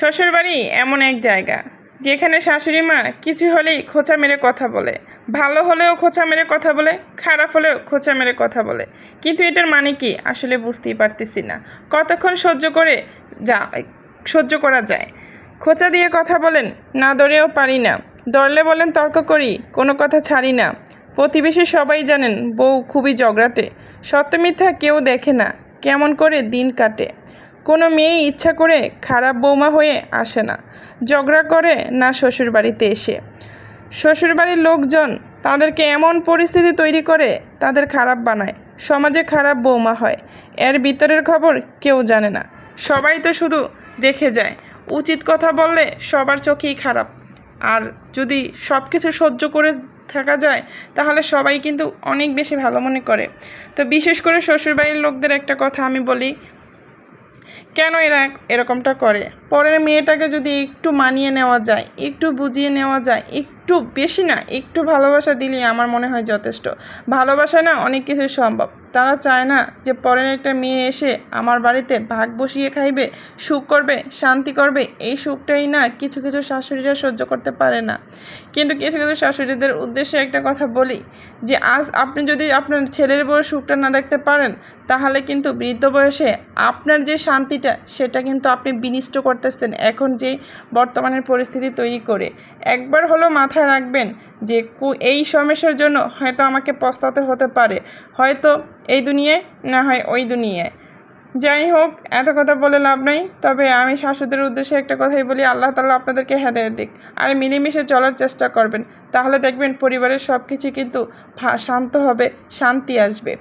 শ্বশুরবাড়ি এমন এক জায়গা, যেখানে শাশুড়ি মা কিছু হলেই খোঁচা মেরে কথা বলে। ভালো হলেও খোঁচা মেরে কথা বলে, খারাপ হলেও খোঁচা মেরে কথা বলে। কিন্তু এটার মানে কি? আসলে বুঝতেই পারতেছি না। কতক্ষণ সহ্য করে যা, সহ্য করা যায়? খোঁচা দিয়ে কথা বলেন, না দরেও পারি না। দরলে বলেন, তর্ক করি, কোনো কথা ছাড়ি না। প্রতিবেশী সবাই জানেন, বউ খুবই ঝগড়াটে। সত্য মিথ্যা কেউ দেখে না, কেমন করে দিন কাটে। কোনো মেয়ে ইচ্ছা করে খারাপ বৌমা হয়ে আসে না। ঝগড়া করে না শ্বশুরবাড়িতে এসে। শ্বশুরবাড়ির লোকজন তাদেরকে এমন পরিস্থিতি তৈরি করে, তাদের খারাপ বানায়। সমাজে খারাপ বৌমা হয়। এর ভিতরের খবর কেউ জানে না। সবাই তো শুধু দেখে যায়। উচিত কথা বললে সবার চোখেই খারাপ। আর যদি সব কিছু সহ্য করে থাকা যায়, তাহলে সবাই কিন্তু অনেক বেশি ভালো মনে করে। তো বিশেষ করে শ্বশুরবাড়ির লোকদের একটা কথা আমি বলি। কেন এরা এরকমটা করে? পরের মেয়েটাকে যদি একটু মানিয়ে নেওয়া যায়, একটু বুঝিয়ে নেওয়া যায়, একটু বেশি না, একটু ভালোবাসা দিলেই আমার মনে হয় যথেষ্ট। ভালোবাসা না অনেক কিছু সম্ভব। তারা চায় না যে পরের একটা মেয়ে এসে আমার বাড়িতে ভাগ বসিয়ে খাইবে, সুখ করবে, শান্তি করবে, এই সুখটাই না কিছু কিছু শাশুড়িরা সহ্য করতে পারে না। কিন্তু কিছু কিছু শাশুড়িদের উদ্দেশ্যে একটা কথা বলি যে, আজ আপনি যদি আপনার ছেলের বউয়ের সুখটা না দেখতে পারেন, তাহলে কিন্তু বৃদ্ধ বয়সে আপনার যে শান্তিটা, সেটা কিন্তু আপনি বিনিষ্ট করতেছেন এখন যে বর্তমানের পরিস্থিতি তৈরি করে। একবার হলো মাথায় রাখবেন যে এই সমস্যার জন্য হয়তো আমাকে পস্তাতে হতে পারে। হয়তো এই দুনিয়ায় না হয় ওই দুনিয়ায় যাই হোক, এত কথা বলে লাভ নাই, তবে আমি শাশুদের উদ্দেশ্যে একটা কথাই বলি, আল্লাহ তাআলা আপনাদেরকে হেদায়ত দিক। আর মিলেমিশে চলার চেষ্টা করবেন, তাহলে দেখবেন পরিবারের সব কিছু কিন্তু শান্ত হবে, শান্তি আসবে।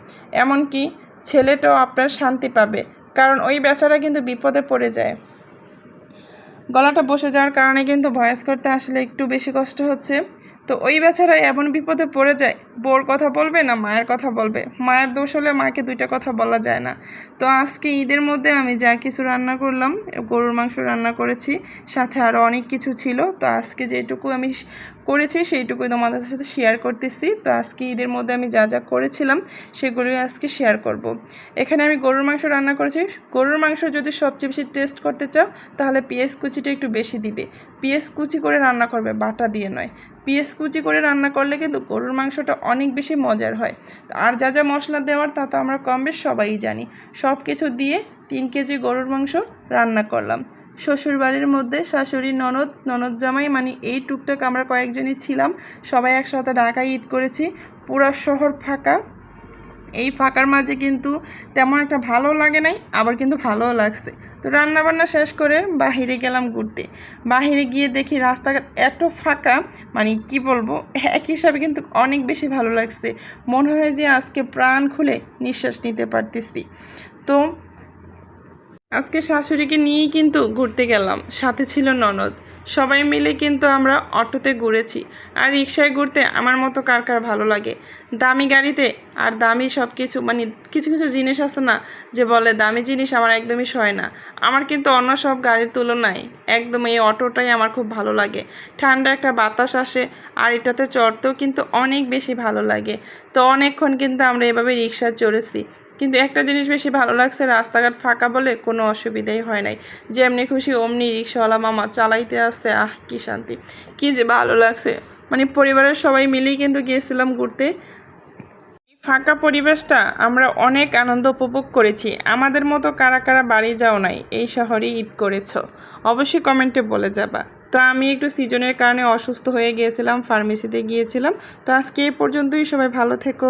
এমনকি ছেলেটাও আপনার শান্তি পাবে, কারণ ওই বেচারা কিন্তু বিপদে পড়ে যায়। গলাটা বসে যাওয়ার কারণে কিন্তু ভয়েস করতে আসলে একটু বেশি কষ্ট হচ্ছে। তো ওই বেচারা এমন বিপদে পড়ে যায়, বোর কথা বলবে না মায়ের কথা বলবে? মায়ের দোষ হলে মাকে দুইটা কথা বলা যায় না। তো আজকে ঈদের মধ্যে আমি যা কিছু রান্না করলাম, গরুর মাংস রান্না করেছি, সাথে আরও অনেক কিছু ছিল। তো আজকে যেটুকু আমি করেছি সেইটুকুই তোমাদের সাথে শেয়ার করতেছি। তো আজকে ঈদের মধ্যে আমি যা যা করেছিলাম, সেগুলোই আজকে শেয়ার করব। এখানে আমি গরুর মাংস রান্না করেছি। গরুর মাংস যদি সবচেয়ে বেশি টেস্ট করতে চাও, তাহলে পেঁয়াজ কুচিটা একটু বেশি দিবে। পেঁয়াজ কুচি করে রান্না করবে, বাটা দিয়ে নয়। পেঁয়াজ কুচি করে রান্না করলে কিন্তু গরুর মাংসটা অনেক বেশি মজার হয়। আর যা যা মশলা দেওয়ার, তা তো আমরা কম বেশ সবাই জানি। সব কিছু দিয়ে তিন কেজি গরুর মাংস রান্না করলাম। শ্বশুর বাড়ির মধ্যে শাশুড়ি, ননদ ননদ জামাই মানে এই টুকটাক আমরা কয়েকজনই ছিলাম। সবাই একসাথে ঢাকায় ঈদ করেছি। পুরা শহর ফাঁকা। এই ফাঁকার মাঝে কিন্তু তেমন একটা ভালো লাগে নাই, আবার কিন্তু ভালোও লাগছে। তো রান্না বান্না শেষ করে বাহিরে গেলাম ঘুরতে। বাহিরে গিয়ে দেখি রাস্তাঘাট এত ফাঁকা মানে কি বলব, এক হিসাবে কিন্তু অনেক বেশি ভালো লাগছে। মনে হয় যে আজকে প্রাণ খুলে নিঃশ্বাস নিতে পারতেছি। তো আজকে শাশুড়িকে নিয়েই কিন্তু ঘুরতে গেলাম, সাথে ছিল ননদ। সবাই মিলে কিন্তু আমরা অটোতে ঘুরেছি, আর রিক্সায় ঘুরতে আমার মতো কার কার ভালো লাগে? দামি গাড়িতে আর দামি সব কিছু মানে কিছু কিছু জিনিস আছে না, যে বলে দামি জিনিস আমার একদমই সয় না। আমার কিন্তু অন্য সব গাড়ির তুলনায় একদম এই অটোটাই আমার খুব ভালো লাগে। ঠান্ডা একটা বাতাস আসে, আর এটাতে চড়তেও কিন্তু অনেক বেশি ভালো লাগে। তো অনেকক্ষণ কিন্তু আমরা এভাবে রিক্সায় চড়েছি। কিন্তু একটা জিনিস বেশি ভালো লাগছে, রাস্তাঘাট ফাঁকা বলে কোনো অসুবিধাই হয় নাই। যেমনি খুশি অমনি রিক্সাওয়ালা মামা চালাইতে আসতে আহ, কি শান্তি। কি যে ভালো লাগছে। মানে পরিবারের সবাই মিলেই কিন্তু গিয়েছিলাম ঘুরতে। ফাঁকা পরিবেশটা আমরা অনেক আনন্দ উপভোগ করেছি। আমাদের মতো কারা কারা বাড়ি যাও নাই, এই শহরে ঈদ করেছ। অবশ্যই কমেন্টে বলে যাবা। তো আমি একটু সিজনের কারণে অসুস্থ হয়ে গিয়েছিলাম ফার্মেসিতে গিয়েছিলাম। তো আজকে এই পর্যন্তই, সবাই ভালো থেকো।